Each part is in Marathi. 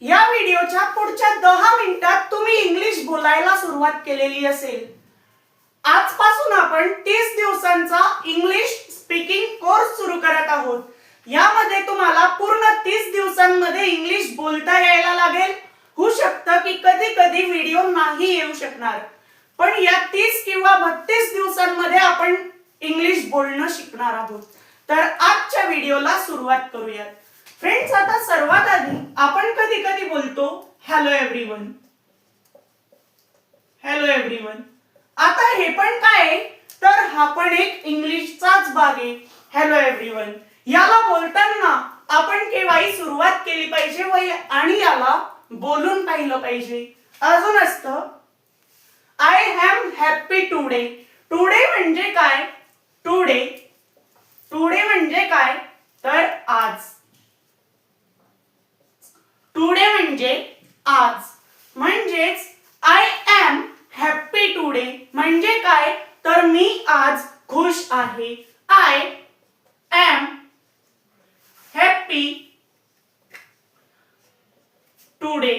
या व्हिडिओच्या पुढच्या दहा मिनिटात तुम्ही इंग्लिश बोलायला सुरुवात केलेली असेल. आजपासून आपण तीस दिवसांचा इंग्लिश स्पीकिंग कोर्स सुरू करत आहोत. यामध्ये तुम्हाला पूर्ण तीस दिवसांमध्ये इंग्लिश बोलता यायला लागेल. होऊ शकतं की कधी कधी व्हिडिओ नाही येऊ शकणार. पण या तीस किंवा बत्तीस दिवसांमध्ये आपण इंग्लिश बोलणं शिकणार आहोत. तर आजच्या व्हिडिओला सुरुवात करूयात. फ्रेंड्स आता सर्वात आधी आपण कधी कधी बोलतो हॅलो एव्हरीवन हॅलो एव्हरीवन आता हे पण काय आहे? तर हा पण एक इंग्लिशचाच भाग आहे. हॅलो एव्हरीवन याला बोलताना आपण केव्हाही सुरुवात केली पाहिजे व आणि याला बोलून पाहिलं पाहिजे. अजून असतं I am happy today today म्हणजे काय? टुडे टुडे म्हणजे काय? तर आज. टुडे म्हणजे आज. म्हणजेच आय एम हॅपी टुडे म्हणजे काय? तर मी आज खुश आहे. आय एम हॅपी टुडे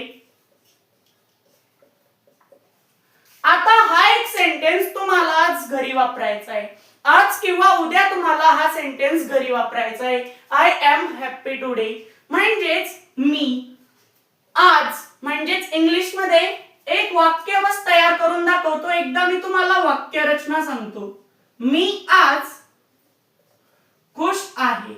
आता हा एक सेंटेन्स तुम्हाला आज घरी वापरायचा आहे. आज किंवा उद्या तुम्हाला हा सेंटेन्स घरी वापरायचा आहे. आय एम हॅपी टुडे म्हणजेच मी आज म्हणजेच इंग्लिशमध्ये एक वाक्य बस तयार करून दाखवतो. एकदा मी तुम्हाला वाक्य रचना सांगतो. मी आज खुश आहे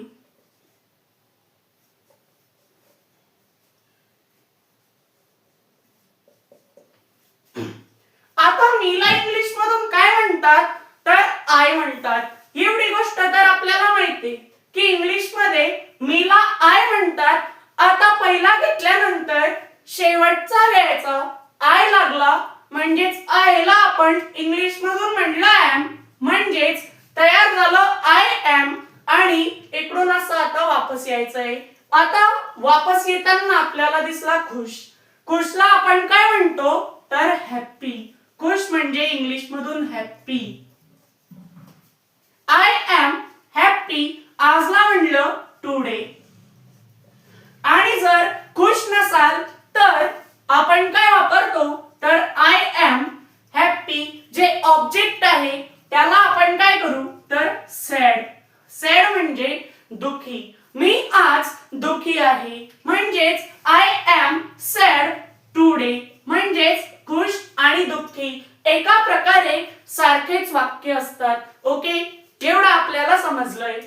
आता मीला इंग्लिश मधून काय म्हणतात तर आय म्हणतात एवढी गोष्ट तर आपल्याला माहिती की इंग्लिशमध्ये मीला आय म्हणतात आता पहिला घेतल्यानंतर शेवटचा लिहायचा आय लागला म्हणजेच आयला आपण इंग्लिश मधून म्हणलं एम म्हणजेच तयार झालं आय एम आणि इकडून असं आता वापस यायचंय आता वापस येताना आपल्याला दिसला खुश खुशला आपण काय म्हणतो तर हॅप्पी खुश म्हणजे इंग्लिश मधून हॅप्पी आय एम हॅप्पी आजला म्हणलं टुडे आणि जर खुश नसाल तर आपण काय वापरतो तर आय एम हॅप्पी जे ऑब्जेक्ट आहे त्याला आपण काय करू तर सॅड सॅड म्हणजे दुखी मी आज दुखी आहे म्हणजेच आय एम सॅड टुडे म्हणजेच खुश आणि दुःखी एका प्रकारे सारखेच वाक्य असतात ओके एवढं आपल्याला समजलंय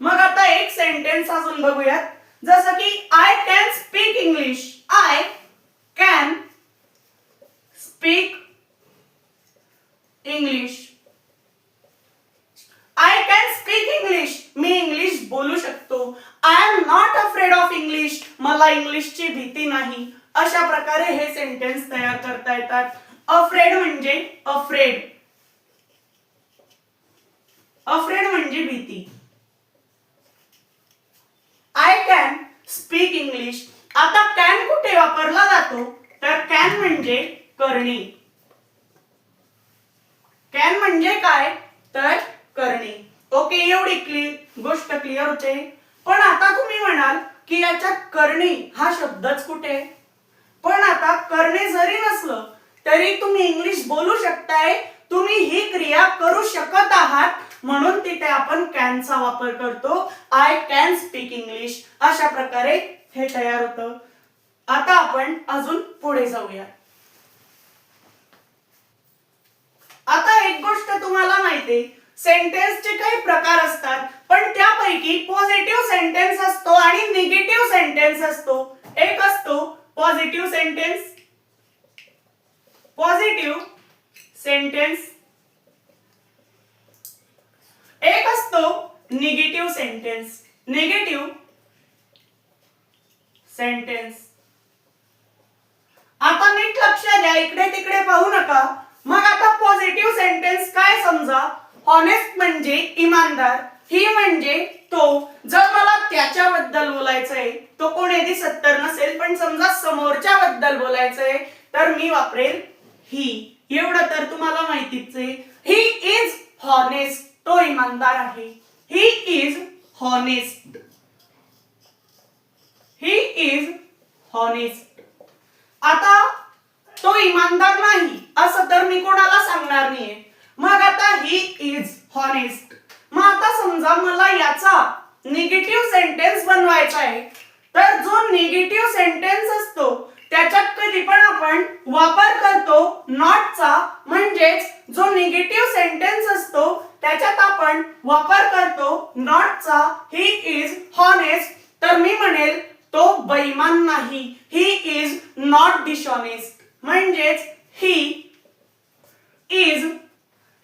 मग आता एक सेंटेन्स अजून बघूयात जसं की I can speak English I can speak English I can speak English me English बोलू शकतो I am not afraid of English मला इंग्लिशची भीती नाही अशा प्रकारे हे सेंटेन्स तयार करता येतात अफ्रेड म्हणजे अफ्रेड अफ्रेड म्हणजे भीती आय कॅन स्पीक इंग्लिश आता कॅन कुठे वापरला जातो? तर कॅन म्हणजे करणे. कॅन म्हणजे काय? तर करणे. ओके एवढी क्लिअर गोष्ट क्लिअर होते. पण आता तुम्ही म्हणाल की याच्यात करणे हा शब्दच कुठे? पण आता करणे जरी नसलं तरी तुम्ही इंग्लिश बोलू शकताय. तुम्ही ही क्रिया करू शकत आहात. म्हणून तिथे आपण कॅनचा वापर करतो. आय कॅन स्पीक इंग्लिश अशा प्रकारे हे तयार होतं. आता आपण अजून पुढे जाऊया. आता एक गोष्ट तुम्हाला माहिती सेंटेन्सचे काही प्रकार असतात पण त्यापैकी पॉझिटिव्ह सेंटेन्स असतो आणि निगेटिव्ह सेंटेन्स असतो. एक असतो पॉझिटिव्ह सेंटेन्स पॉझिटिव्ह सेंटेन्स एक असतो निगेटिव्ह सेंटेन्स निगेटिव्ह सेंटेन्स आता नीट लक्ष द्या इकडे तिकडे पाहू नका. मग आता पॉझिटिव्ह सेंटेन्स काय समजा? हॉनेस्ट म्हणजे इमानदार ही म्हणजे तो. जर मला त्याच्याबद्दल बोलायचंय तो कोण येते सत्तर नसेल पण समजा समोरच्या बद्दल बोलायचंय तर मी वापरेल ही एवढं तर तुम्हाला माहितीच आहे. ही इज हॉनेस्ट तो इमानदार आहे. He is honest he is honest आता तो इमानदार नाही असं तर मी कोणाला सांगणार नाहीये. मग आता ही इज हॉनेस्ट मग आता समजा मला याचा निगेटिव्ह सेंटेन्स बनवायचा आहे. तर जो निगेटिव्ह सेंटेन्स असतो त्याच्यात कधी पण आपण वापर करतो नॉटचा म्हणजेच जो निगेटिव्ह सेंटेन्स असतो त्याच्यात आपण वापर करतो नॉटचा ही इज हॉनेस्ट तर मी म्हणेल तो बैमान नाही. ही इज नॉट डिशॉनेस्ट म्हणजेच he is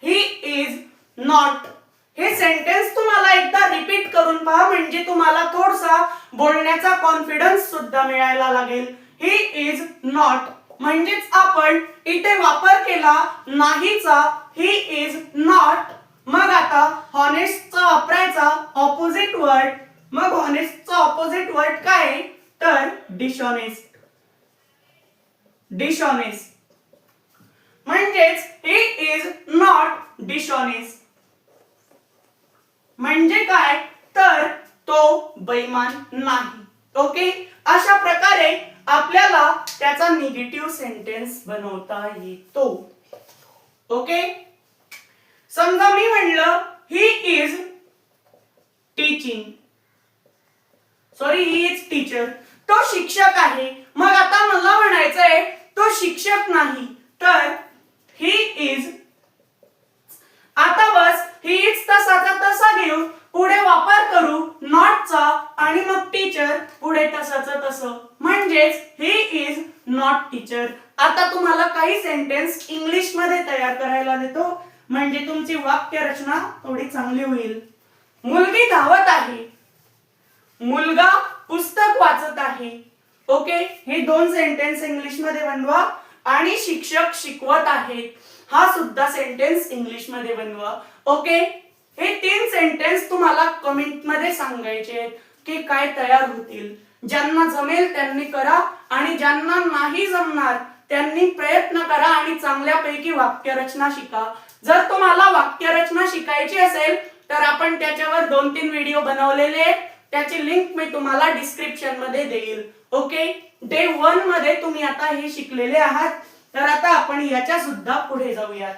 he is not हे सेंटेन्स तुम्हाला एकदा रिपीट करून पहा म्हणजे तुम्हाला थोडसा बोलण्याचा कॉन्फिडन्स सुद्धा मिळायला लागेल. ही इज नॉट म्हणजेच आपण इथे वापर केला नाहीचा ही इज नॉट मग आता हॉनेस्टचा वापरायचा ऑपोजिट वर्ड मग ऑनेस्टचा ऑपोजिट वर्ड काय? तर डिशॉनेस्ट डिशॉनेस्ट म्हणजेच ही इज नॉट डिशॉनेस्ट म्हणजे काय? तर तो बैमान नाही. ओके अशा प्रकारे आपल्याला त्याचा निगेटिव्ह सेंटेन्स बनवता येतो. ओके समजा मी म्हणलं he is teaching sorry he is teacher तो शिक्षक आहे. मग आता मला म्हणायचंय तो शिक्षक नाही. तर ही इज आता बस ही इज तसाचा तसा घेऊ पुढे वापर करू नॉटचा आणि मग टीचर पुढे तसाचं तसं. म्हणजेच ही इज नॉट टीचर आता तुम्हाला काही सेंटेन्स इंग्लिशमध्ये तयार करायला देतो. म्हणजे तुमची वाक्य रचना थोडी चांगली होईल. मुलगी धावत आहे. मुलगा पुस्तक वाचत आहे. ओके हे दोन सेंटेन्स इंग्लिशमध्ये बनवा आणि शिक्षक शिकवत आहेत हा सुद्धा सेंटेन्स इंग्लिशमध्ये बनवा. ओके हे तीन सेंटेन्स तुम्हाला कमेंटमध्ये सांगायचे आहेत की काय तयार होतील. ज्यांना जमेल त्यांनी करा आणि ज्यांना नाही जमणार त्यांनी प्रयत्न करा आणि चांगल्यापैकी वाक्यरचना शिका. जर तुम्हाला वाक्यरचना शिकायची असेल तर आपण त्याच्यावर दोन तीन व्हिडिओ बनवलेले आहेत. त्याची लिंक मी तुम्हाला डिस्क्रिप्शनमध्ये देईल. ओके डे वनमध्ये तुम्ही आता हे शिकलेले आहात. तर आता आपण याच्या सुद्धा पुढे जाऊयात.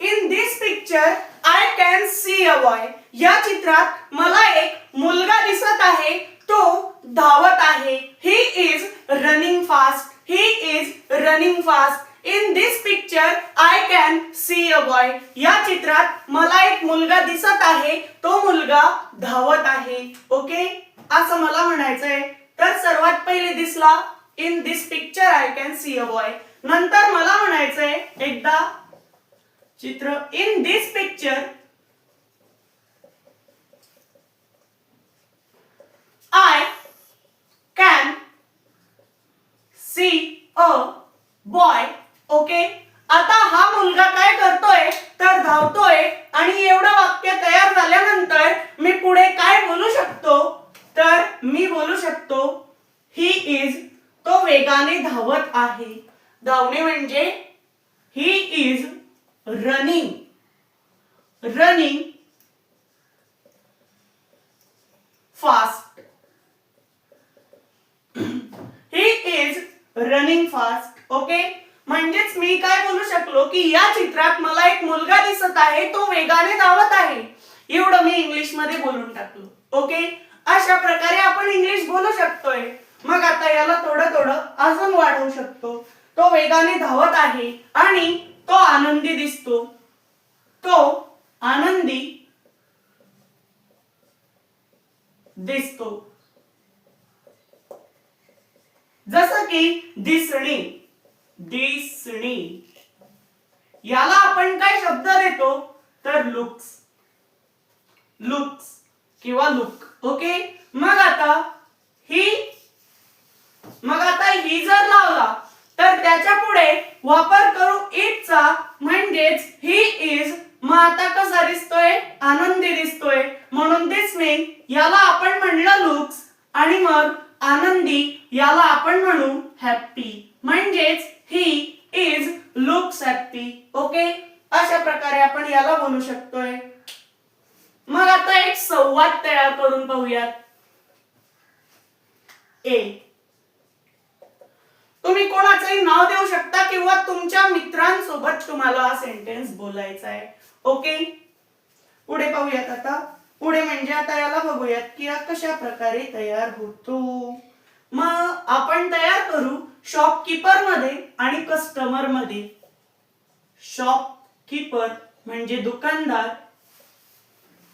In this picture I can see a boy या चित्रात मला एक मुलगा दिसत आहे. तो धावत आहे. He is running fast he is running fast in this picture I can see a boy या चित्रात मला एक मुलगा दिसत आहे. तो मुलगा धावत आहे. ओके असं मला म्हणायचंय. तर सर्वात पहिले दिसला. In this picture I can see a boy नंतर मला म्हणायचंय एकदा चित्र. In this picture I can see a boy okay? आता हा मुलगा काय करतोय? तर धावतोय आणि एवढं वाक्य तयार झाल्यानंतर मी पुढे काय बोलू शकतो? तर मी बोलू शकतो ही इज तो वेगाने धावत आहे. धावणे म्हणजे he is running running fast he is running fast okay म्हणजेच मी काय बोलू शकलो की या चित्रात मला एक मुलगा दिसत आहे तो वेगाने धावत आहे. एवढं मी इंग्लिशमध्ये बोलून टाकलो. ओके? अशा प्रकारे आपण इंग्लिश बोलू शकतोय. मग आता याला थोडं थोडं अजून वाढवू शकतो. तो वेगाने धावत आहे आणि तो आनंदी दिसतो. तो आनंदी दिसतो. जसं की दिसणे. दिसणे. याला आपण काय शब्द देतो? तर लुक्स. लुक्स किंवा लुक. ओके? मग आता ही मग आता ही जर लावला तर त्याच्या पुढे वापर करू इटचा म्हणजेच ही इज मग आता कसा दिसतोय? आनंदी दिसतोय. म्हणून दिसणे याला आपण म्हणलं लुक्स आणि मग आनंदी याला आपण म्हणू हॅप्पी म्हणजेच he is looks happy okay अशा प्रकारे आपण याला बोलू शकतोय. मग आता एक संवाद तयार करून पाहूयात. ए तुम्ही कोणाचंही नाव देऊ शकता किंवा तुमच्या मित्रांसोबत तुम्हाला हा सेंटेन्स बोलायचा आहे ओके पुढे पाहूयात आता. पुढे म्हणजे आता याला बघूयात की हा कशा प्रकारे तयार होतो. मग आपण तयार शॉपकीपरमध्ये आणि कस्टमरमध्ये शॉपकीपर म्हणजे दुकानदार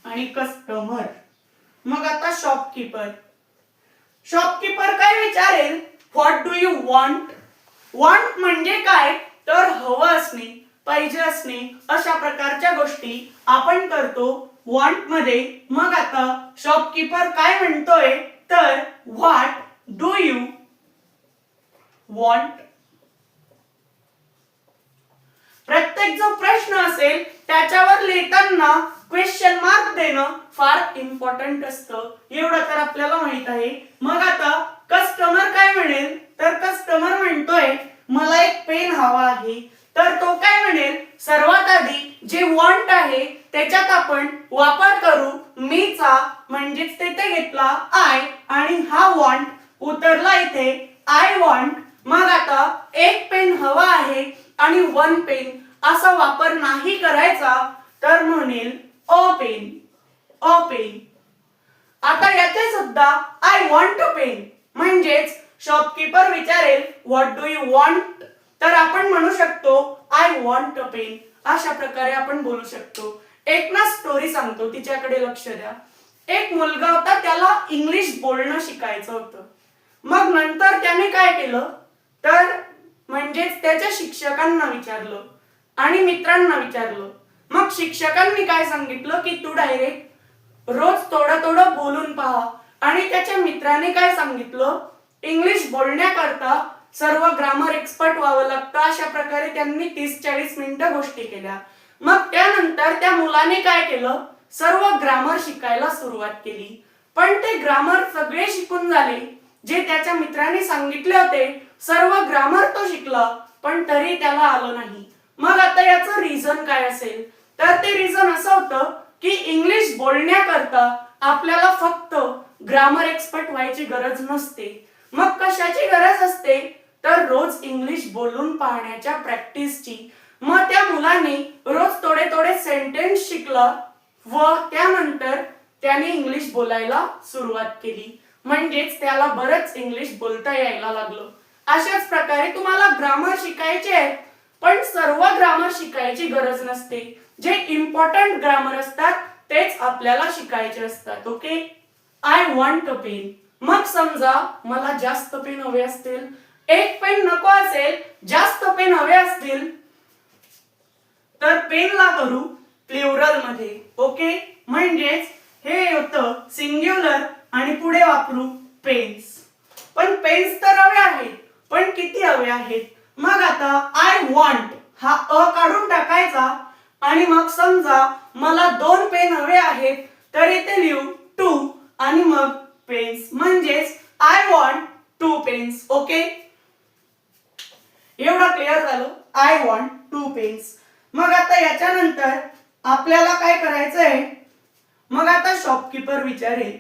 आणि कस्टमर मग आता शॉपकीपर शॉपकीपर काय विचारेल? What do you want want म्हणजे काय? तर हवं असणे पाहिजे असणे अशा प्रकारच्या गोष्टी आपण करतो वॉन्टमध्ये मग आता शॉपकीपर काय म्हणतोय? तर व्हॉट डू यू वॉन्ट प्रत्येक जो प्रश्न असेल त्याच्यावर लिहिताना क्वेश्चन मार्क देणं फार इम्पॉर्टंट असतं. एवढं तर आपल्याला माहीत आहे. मग आता कस्टमर काय म्हणेल? तर कस्टमर म्हणतोय मला एक पेन हवा आहे. तर तो काय म्हणेल? सर्वात आधी जे वॉन्ट आहे त्याच्यात आपण वापर करू. मीचा म्हणजेच तिथे घेतला आय आणि हा वॉन्ट उतरला इथे आय वॉन्ट मग आता एक पेन हवा आहे आणि वन पेन असा वापर नाही करायचा तर म्हणेल अ पेन अ पेन. आता याचे सुद्धा आय वॉन्ट टू पेन म्हणजेच शॉपकीपर विचारेल व्हॉट डू यू वॉन्ट तर आपण म्हणू शकतो आय वॉन्ट अ पेन अशा प्रकारे आपण बोलू शकतो. एक ना स्टोरी सांगतो तिच्याकडे लक्ष द्या. एक मुलगा होता त्याला इंग्लिश बोलणं शिकायचं होतं. मग नंतर त्याने काय केलं? तर म्हणजेच त्याच्या शिक्षकांना विचारलं आणि मित्रांना विचारलं. मग शिक्षकांनी काय सांगितलं की तू डायरेक्ट रोज थोडं थोडं बोलून पहा. आणि त्याच्या मित्राने काय सांगितलं? इंग्लिश बोलण्याकरता सर्व ग्रामर एक्सपर्ट व्हावं लागतं. अशा प्रकारे त्यांनी तीस चाळीस मिनिटं गोष्टी केल्या. मग त्यानंतर त्या मुलाने काय केलं? सर्व ग्रामर शिकायला सुरुवात केली. पण ते ग्रामर सगळे शिकून झाले. जे त्याच्या मित्राने सांगितले होते सर्व ग्रामर तो शिकला पण तरी त्याला आलं नाही. मग आता याचं रिझन काय असेल? तर ते रिझन असं होतं की इंग्लिश बोलण्याकरता आपल्याला फक्त ग्रामर एक्सपर्ट व्हायची गरज नसते. मग कशाची गरज असते? तर रोज इंग्लिश बोलून पाहण्याच्या प्रॅक्टिसची मग त्या मुलाने रोज थोडे थोडे सेंटेन्स शिकला व त्यानंतर त्याने इंग्लिश बोलायला सुरुवात केली. म्हणजेच त्याला बरंच इंग्लिश बोलता यायला लागलं. अशाच प्रकारे तुम्हाला ग्रामर शिकायचे आहे पण सर्व ग्रामर शिकायची गरज नसते. जे इम्पॉर्टंट ग्रामर असतात तेच आपल्याला शिकायचे असतात okay I want a pen मग समजा मला जास्त पेन हवे असतील. एक पेन नको असेल जास्त पेन हवे असतील. तर पेनला करू प्लुरलमध्ये ओके म्हणजेच हे होतं सिंग्युलर आणि पुढे वापरू पेन्स पण पेन्स तर हवे आहेत. पण किती हवे आहेत? मग आता आय वॉन्ट हा अ काढून टाकायचा आणि मग समजा मला दोन पेन हवे आहेत तर इथे लिहू. टू आणि मग पेन्स. म्हणजेच I want two pens okay? एवढं क्लिअर झालं? I want two pens. मग आता याच्यानंतर आपल्याला काय करायचं आहे मग आता शॉपकीपर विचारेल.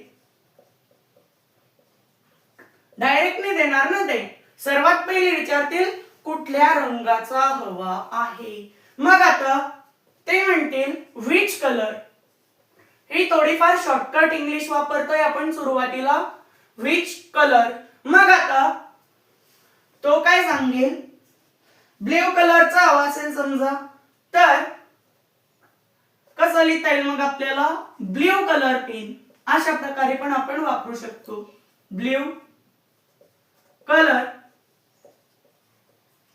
डायरेक्ट नाही देणार ना ते? सर्वात पहिले विचारतील कुठल्या रंगाचा हवा आहे? मग आता ते म्हणतील विच कलर ही थोडीफार शॉर्टकट इंग्लिश वापरतोय आपण सुरुवातीला. विच कलर मग आता तो काय सांगेल? ब्ल्यू कलरचा हवा असेल समजा. तर कसं लिहिता येईल मग आपल्याला? ब्ल्यू कलर पेन अशा प्रकारे पण आपण वापरू शकतो. ब्ल्यू कलर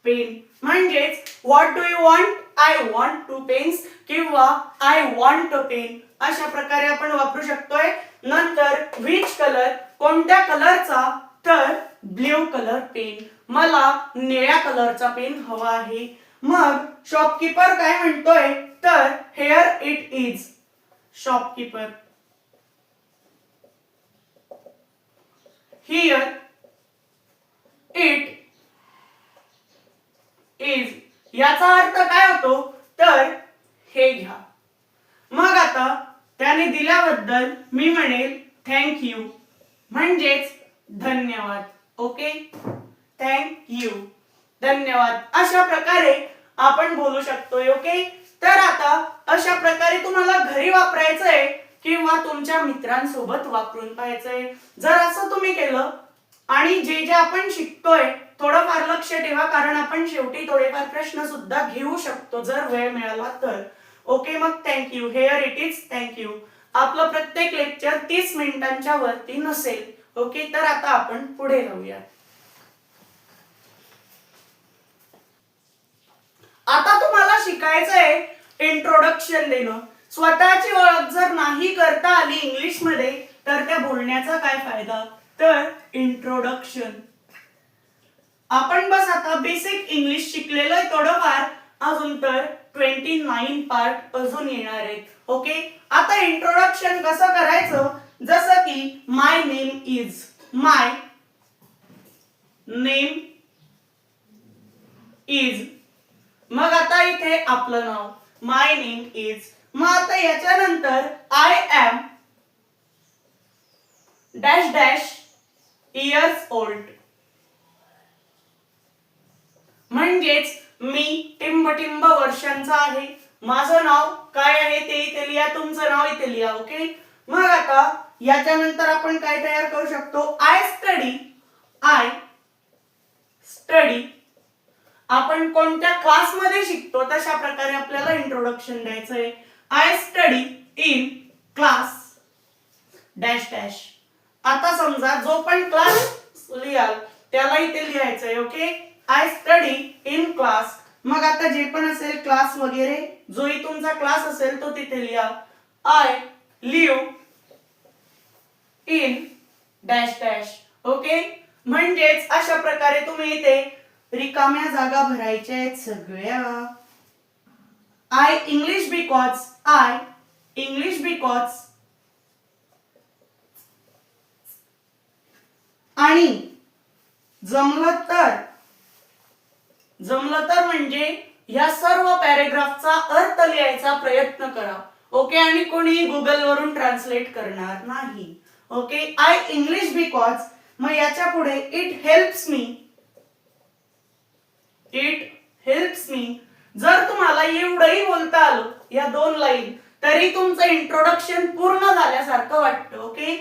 पेन म्हणजेच what do you want I want two pens किंवा आय वॉन्ट अ पेन अशा प्रकारे आपण वापरू शकतोय. नंतर विच कलर कोणत्या कलरचा तर ब्ल्यू कलर पेन मला निळ्या कलरचा पेन हवा आहे. मग शॉपकीपर काय म्हणतोय? तर here it is shopkeeper here it is याचा अर्थ काय होतो? तर हे घ्या. मग आता त्याने दिल्याबद्दल मी म्हणेल थँक यू म्हणजेच धन्यवाद. ओके? थँक यू धन्यवाद. अशा प्रकारे आपण बोलू शकतोय ओके? तर आता अशा प्रकारे तुम्हाला घरी वापरायचंय किंवा तुमच्या मित्रांसोबत वापरून पाहायचंय. जर असं तुम्ही केलं आणि जे जे आपण शिकतोय थोडंफार लक्ष ठेवा कारण आपण शेवटी थोडेफार प्रश्न सुद्धा घेऊ शकतो जर वेळ मिळाला तर. ओके मग thank you here it is thank you आपलं प्रत्येक लेक्चर तीस मिनिटांच्या वरती नसेल. ओके तर आता आपण पुढे जाऊया. आता तुम्हाला शिकायचं आहे इंट्रोडक्शन देणं. स्वतःची ओळख जर नाही करता आली इंग्लिशमध्ये तर त्या बोलण्याचा काय फायदा? तर इंट्रोडक्शन आपण बस आता बेसिक इंग्लिश शिकलेलं आहे थोडंफार. अजून तर ट्वेंटी नाईन पार्ट अजून येणार आहेत. ओके आता इंट्रोडक्शन कसं करायचं? जसं की my name is my name is मग आता इथे आपलं नाव. माय नेम इज मग आता याच्यानंतर I am dash dash years old. म्हणजेच मी टिंबटिंब वर्षांचा आहे. माझं नाव काय आहे ते इथे लिहा तुमचं नाव इथे लिहा ओके मग आता याच्यानंतर आपण काय तयार करू शकतो? आय स्टडी आय स्टडी आपण कोणत्या क्लासमध्ये शिकतो? तशा प्रकारे आपल्याला इंट्रोडक्शन द्यायचंय. I study in class dash dash आता समजा जो पण क्लास लिहाल त्याला इथे लिहायचंय okay I study in class मग आता जे पण असेल क्लास वगैरे जोही तुमचा क्लास असेल तो तिथे लिहा I live in dash dash okay म्हणजेच अशा प्रकारे तुम्ही इथे रिकाम्या जागा भरायच्या आहेत सगळ्या. I English because I English because आणि जमलं तर जमलं तर म्हणजे या सर्व पॅरेग्राफचा अर्थ लिहायचा प्रयत्न करा. ओके? आणि कोणी गुगल वरून ट्रान्सलेट करणार नाही. ओके? आय इंग्लिश बिकॉज मग याच्यापुढे it helps me it helps me जर तुम्हाला एवढंही बोलता आलं या दोन लाईन तरी तुमचं इंट्रोडक्शन पूर्ण झाल्यासारखं वाटतं ओके?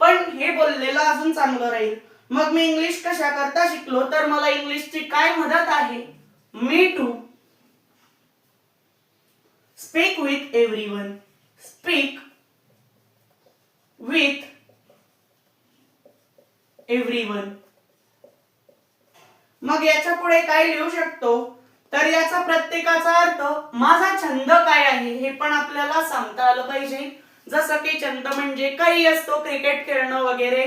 पण हे बोललेलं अजून चांगलं राहील. मग मी इंग्लिश कशा करता शिकलो तर मला इंग्लिशची काय मदत आहे? Me to speak with everyone speak with everyone मग याच्यापुढे काय लिहू शकतो? तर याचा प्रत्येकाचा अर्थ माझा छंद काय आहे हे पण आपल्याला सांगता आलं पाहिजे. जसं की छंद म्हणजे काही असतो क्रिकेट खेळणं वगैरे.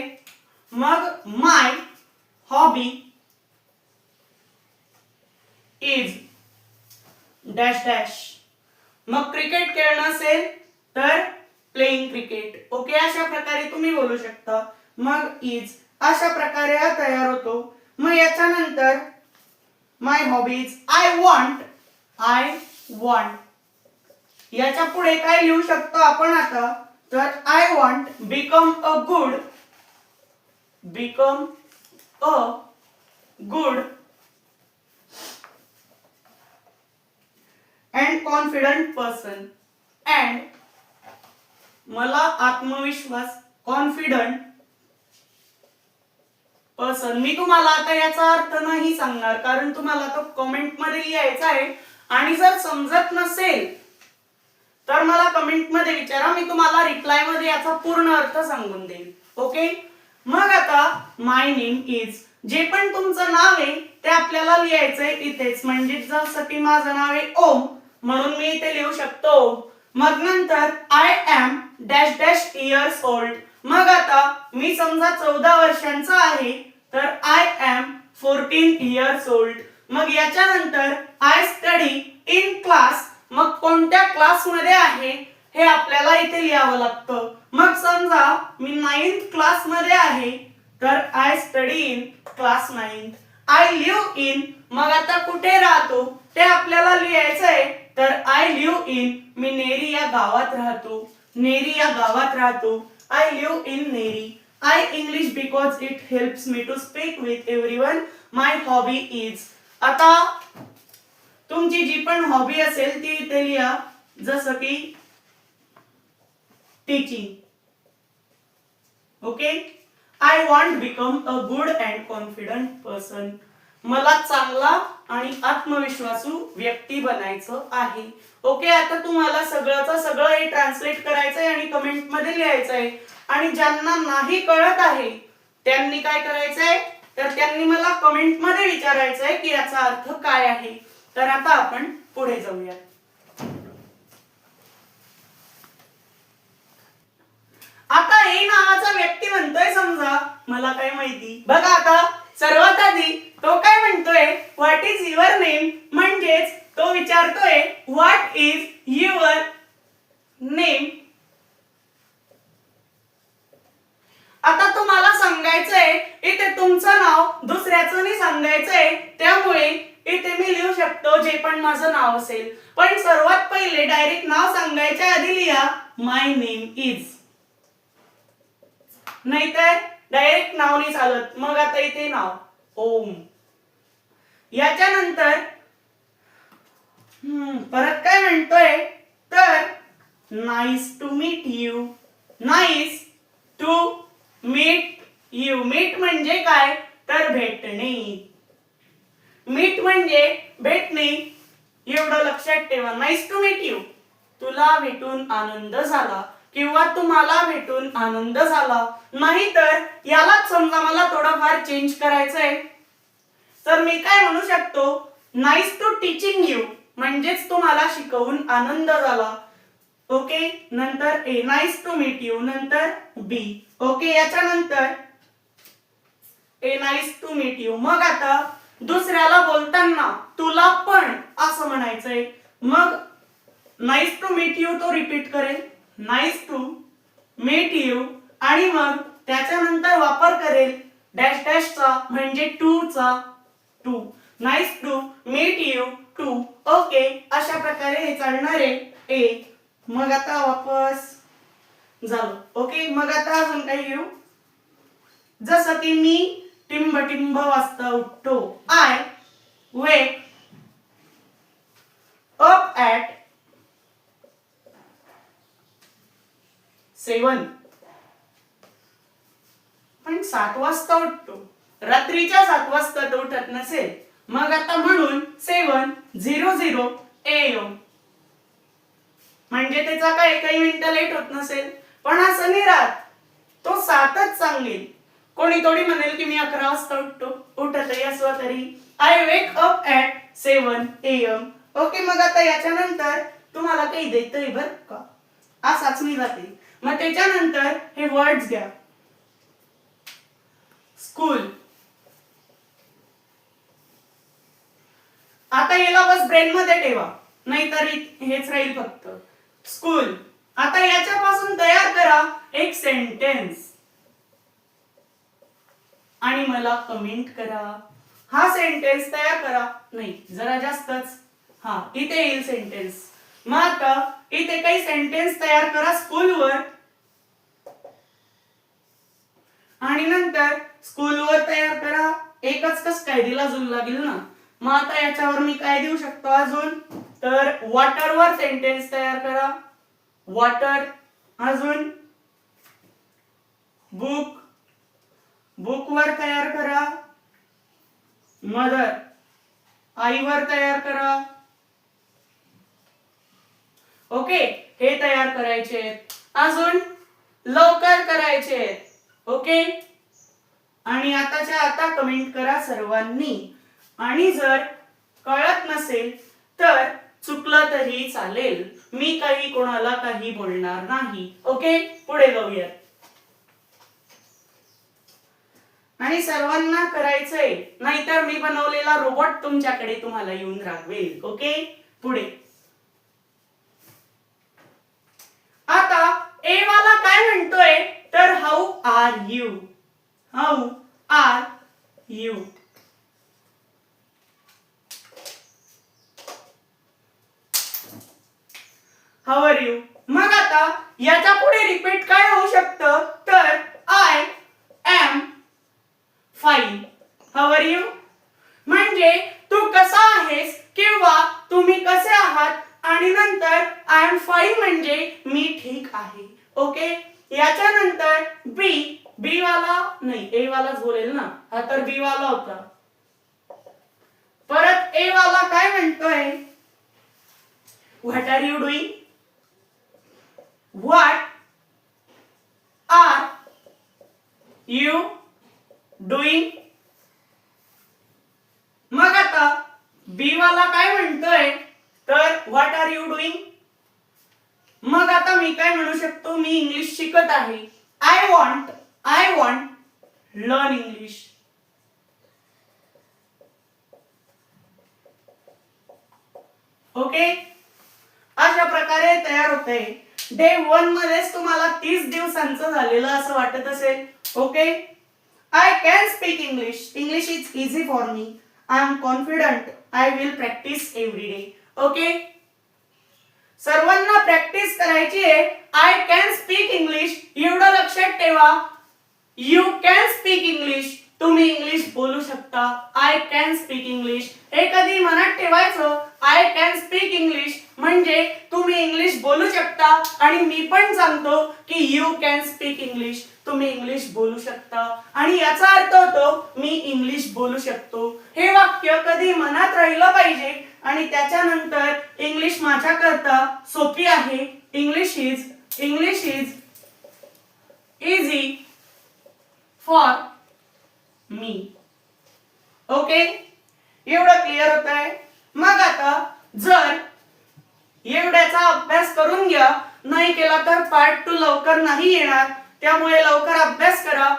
मग my hobby is dash dash मग क्रिकेट खेळणं असेल तर प्लेइंग क्रिकेट ओके अशा प्रकारे तुम्ही बोलू शकता. मग इज अशा प्रकारे हा तयार होतो. मग याच्यानंतर my hobbies I want I want याच्यापुढे काय लिहू शकतो आपण आता? तर I want become a good become a good and confident person and मला आत्मविश्वास कॉन्फिडंट पर्सन मी तुम्हाला आता याचा अर्थ नाही सांगणार कारण तुम्हाला तो कमेंटमध्ये लिहायचा आहे. आणि जर समजत नसेल तर मला कमेंटमध्ये विचारा मी तुम्हाला रिप्लायमध्ये याचा पूर्ण अर्थ सांगून देईन. ओके मग आता माय नेम इज जे पण तुमचं नाव आहे ते आपल्याला लिहायचंय इथेच. म्हणजे जसं की माझं नाव आहे ओम म्हणून मी इथे लिहू शकतो ओम. मग नंतर I am dash dash years old मग आता मी समजा चौदा वर्षांचा आहे तर I am fourteen years old मग याच्यानंतर आय स्टडी इन क्लास मग कोणत्या क्लासमध्ये आहे हे आपल्याला इथे लिहावं लागतं. मग समजा मी नाईन्थ क्लासमध्ये आहे तर I study in class ninth I live in मग आता कुठे राहतो? ते आपल्याला लिहायचंय. तर आय लिव्ह इन मी नेरी या गावात राहतो. नेरी या गावात राहतो. I live in Neri. I English because it helps me to speak with everyone my hobby is आता तुमची जी पण हॉबी असेल ती इथे लिहा जसं की teaching okay I want become a good and confident person मला चांगला आणि आत्मविश्वासू व्यक्ती बनायचं आहे. ओके आता तुम्हाला सगळंच सगळं हे ट्रान्सलेट करायचंय आणि कमेंटमध्ये लिहायचंय. आणि ज्यांना नाही कळत आहे त्यांनी काय करायचंय? तर त्यांनी मला कमेंटमध्ये विचारायचंय की याचा अर्थ काय आहे? तर आता आपण पुढे जाऊया. आता ए नावाचा व्यक्ती म्हणतोय समजा मला काय माहिती? बघा आता सर्वात आधी तो काय म्हणतोय? व्हॉट इज युअर नेम म्हणजेच तो विचारतोय व्हॉट इज युअर नेम आता तुम्हाला सांगायचंय इथे तुमचं नाव दुसऱ्याचं नाही सांगायचंय त्यामुळे इथे मी लिहू शकतो जे पण माझं नाव असेल. पण सर्वात पहिले डायरेक्ट नाव सांगायच्या आधी लिहा माय नेम इज नाहीतर डायरेक्ट नाव नाही चालत. मग आता इथे नाव ओम. याच्यानंतर हम्म, परत काय म्हणतोय? तर nice to meet you nice to meet you meet म्हणजे काय? तर भेटणे. मीट म्हणजे भेटणे एवढं लक्षात ठेवा. नाईस टू मीट यू तुला भेटून आनंद झाला किंवा तुम्हाला भेटून आनंद झाला. नाहीतर यालाच समजा मला थोडंफार चेंज करायचंय. तर मी काय म्हणू शकतो? नाईस टू टीचिंग यू म्हणजेच तुम्हाला शिकवून आनंद झाला. ओके नंतर A nice to meet you नंतर बी. ओके याच्यानंतर A nice to meet you मग आता दुसऱ्याला बोलताना तुला पण असं म्हणायचंय. मग नाईस टू मीट यू तो रिपीट करेल. नाईस टू मीट यू आणि मग त्याच्यानंतर वापर करेल डॅश डॅशचा म्हणजे टू चा too nice to meet you too okay अशा प्रकारे हे चालणार आहे. ए मग आता वापस झालं. ओके मग आता अजून काही घेऊ. जसं की मी टिंब टिंब वाजता उठतो. I wake up at seven पण सात वाजता उठतो. रात्रीच्या सात वाजता तो उठत नसेल. मग आता म्हणून सेवन झिरो झिरो एम म्हणजे त्याचा काय एकही मिनिट लेट होत नसेल. पण असं नाही राहत तो सातच सांगेल. कोणी थोडी म्हणेल की मी अकरा वाजता उठतो. उठतही असलो तरी. I wake up at seven AM okay मग आता याच्यानंतर तुम्हाला काही देतोय बर का? असाच मी जाते. मग त्याच्यानंतर हे वर्ड्स घ्या. स्कूल आता याला बस ब्रेन मध्ये ठेवा. नाहीतर हेच राहील फक्त. स्कूल आता याच्यापासून तयार करा एक सेंटेन्स आणि मला कमेंट करा. हा सेंटेन्स तयार करा. नाही जरा जास्तच. हा इथे येईल सेंटेन्स मग आता इथे काही सेंटेन्स तयार करा स्कूलवर आणि नंतर स्कूलवर तयार करा. एकच कस काय दिला जुल लागेल ना. मग आता याच्यावर मी काय देऊ शकतो अजून? तर वॉटरवर सेंटेन्स तयार करा. वॉटर अजून. बुक बुकवर तयार करा. मदर आईवर तयार करा. ओके हे तयार करायचे आहेत. अजून लवकर करायचे आहेत. ओके? आणि आताच्या आता कमेंट करा सर्वांनी. आणि जर कळत नसेल तर चुकलं तरी चालेल. मी काही कोणाला काही बोलणार नाही. ओके? पुढे जाऊयात आणि सर्वांना करायचंय. नाहीतर मी बनवलेला रोबोट तुमच्याकडे तुम्हाला येऊन रागवेल ओके पुढे. आता ए वाला काय म्हणतोय? तर how are you how are you how are you मग आता याच्यापुढे रिपीट काय होऊ शकतं तर I am fine how are you म्हणजे तू कसा आहेस किंवा तुम्ही कसे आहात आणि नंतर आय एम फाईन म्हणजे मी ठीक आहे ओके याच्यानंतर बी बी वाला नाही ए वालाच बोलेल ना हा तर बी वाला होता. परत ए वाला काय म्हणतोय? What are you doing what are you doing मग आता बी वाला काय म्हणतोय? तर व्हॉट आर यू डुईंग मग आता मी काय म्हणू शकतो? मी इंग्लिश शिकत आहे. I want I want learn English okay? अशा प्रकारे तयार होते. डे वन मध्येच तुम्हाला तीस दिवसांचं झालेलं असं वाटत असेल. Okay? I can speak English English is easy for me I am confident I will practice every day okay? सर्वांना प्रॅक्टिस करायची आहे. आय कॅन स्पीक इंग्लिश एवढं लक्षात ठेवा. यू कॅन स्पीक इंग्लिश तुम्ही इंग्लिश बोलू शकता. आय कॅन स्पीक इंग्लिश हे कधी मनात ठेवायचं? आय कॅन स्पीक इंग्लिश म्हणजे तुम्ही इंग्लिश बोलू शकता आणि मी पण सांगतो की यू कॅन स्पीक इंग्लिश तुम्ही इंग्लिश बोलू शकता. आणि याचा अर्थ होतो मी इंग्लिश बोलू शकतो. हे वाक्य कधी मनात राहिलं पाहिजे आणि त्याच्यानंतर इंग्लिश माझ्याकरता सोपी आहे. English is English is easy for me okay एवढं क्लिअर होत आहे मग आता जर एवढ्याचा अभ्यास करून घ्या नाही केला तर पार्ट टू लवकर नाही येणार. त्यामुळे लवकर अभ्यास करा.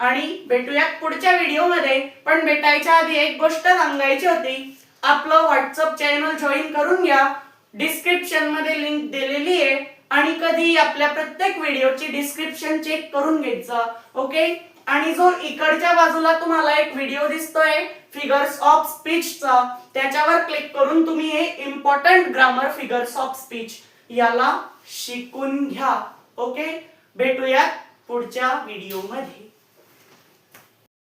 आणि भेटूयात पुढच्या व्हिडिओमध्ये पण भेटायच्या आधी एक गोष्ट सांगायची होती. आपलं व्हॉट्सअप चॅनल जॉईन करून घ्या. डिस्क्रिप्शनमध्ये लिंक दिलेली आहे. आणि कधी आपल्या प्रत्येक व्हिडिओची डिस्क्रिप्शन चेक करून घ्यायचं. ओके आणि जो इकडच्या बाजूला तुम्हाला एक व्हिडिओ दिसतोय फिगर्स ऑफ स्पीचचा त्याच्यावर क्लिक करून तुम्ही हे important grammar figures of speech याला शिकून घ्या. ओके भेटूयात पुढच्या व्हिडिओमध्ये